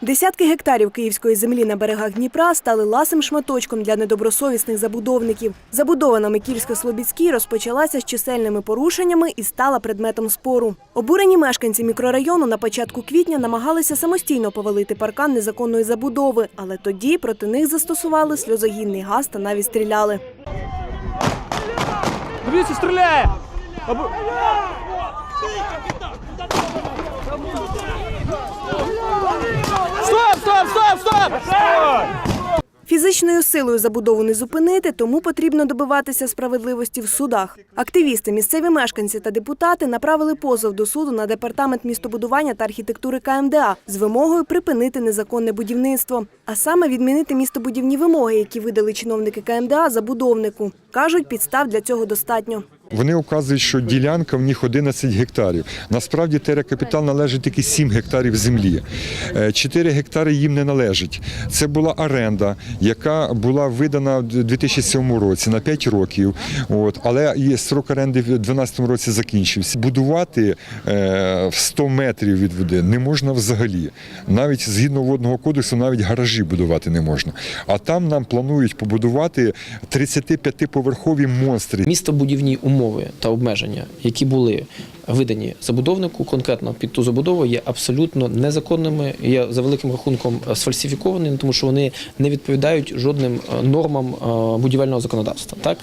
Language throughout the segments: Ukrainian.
Десятки гектарів київської землі на берегах Дніпра стали ласим шматочком для недобросовісних забудовників. Забудова на Микільсько-Слобідській розпочалася з чисельними порушеннями і стала предметом спору. Обурені мешканці мікрорайону на початку квітня намагалися самостійно повалити паркан незаконної забудови, але тоді проти них застосували сльозогінний газ та навіть стріляли. Дивіться, стріляє! Або- Фізичною силою забудову не зупинити, тому потрібно добиватися справедливості в судах. Активісти, місцеві мешканці та депутати направили позов до суду на департамент містобудування та архітектури КМДА з вимогою припинити незаконне будівництво, а саме відмінити містобудівні вимоги, які видали чиновники КМДА забудовнику. кажуть, підстав для цього достатньо. Вони вказують, що ділянка в них 11 гектарів. Насправді терекапітал належить тільки 7 гектарів землі. 4 гектари їм не належить. Це була оренда, яка була видана в 2007 році на 5 років. От, але і срок оренди в 2012 році закінчився. Будувати е, в 100 метрів від води не можна взагалі. Навіть згідно водного кодексу, навіть гаражі будувати не можна. А там нам планують побудувати 35-поверхові монстри. Містобудівні умови та обмеження, які були видані забудовнику конкретно під ту забудову, є абсолютно незаконними, є за великим рахунком е, сфальсифікованими, тому що вони не відповідають жодним е, нормам е, будівельного законодавства. Так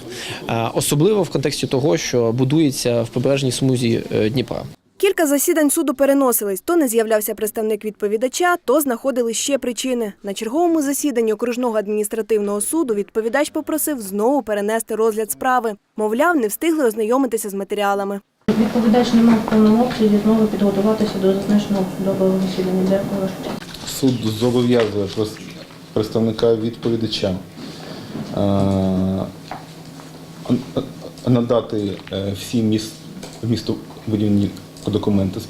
особливо в контексті того, що будується в прибережній смузі Дніпра. Кілька засідань суду переносились. То не з'являвся представник відповідача, то знаходили ще причини. На черговому засіданні окружного адміністративного суду відповідач попросив знову перенести розгляд справи. Мовляв, не встигли ознайомитися з матеріалами. Відповідач не мав повному обсязі знову підготуватися до зазначеного судового засідання. Дякую. Суд зобов'язує представника відповідача е, надати е, всі міс- містобудівні документи з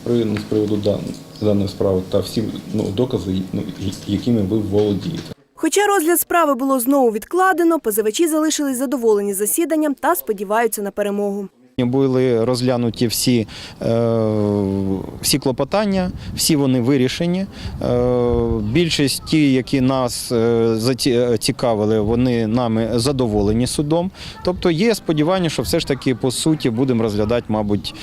приводу, даної справи та всі ну, докази, ну, якими ви володієте. Хоча розгляд справи було знову відкладено, позивачі залишились задоволені засіданням та сподіваються на перемогу. Були розглянуті всі, е, всі клопотання, всі вони вирішені. Е, більшість ті, які нас е, заці- цікавили, вони нами задоволені судом. Тобто є сподівання, що все ж таки по суті будемо розглядати, мабуть,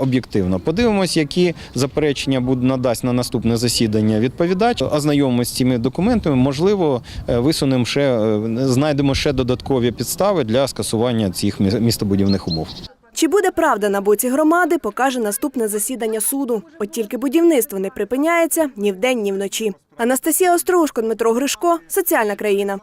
об'єктивно. Подивимось, які заперечення надасть на наступне засідання відповідач. Ознайомимося з цими документами. Можливо, висунемо ще знайдемо ще додаткові підстави для скасування цих мі- містобудівних умов. Чи буде правда на боці громади, покаже наступне засідання суду. От тільки будівництво не припиняється ні вдень, ні вночі. Анастасія Острушко, Дмитро Гришко, соціальна країна.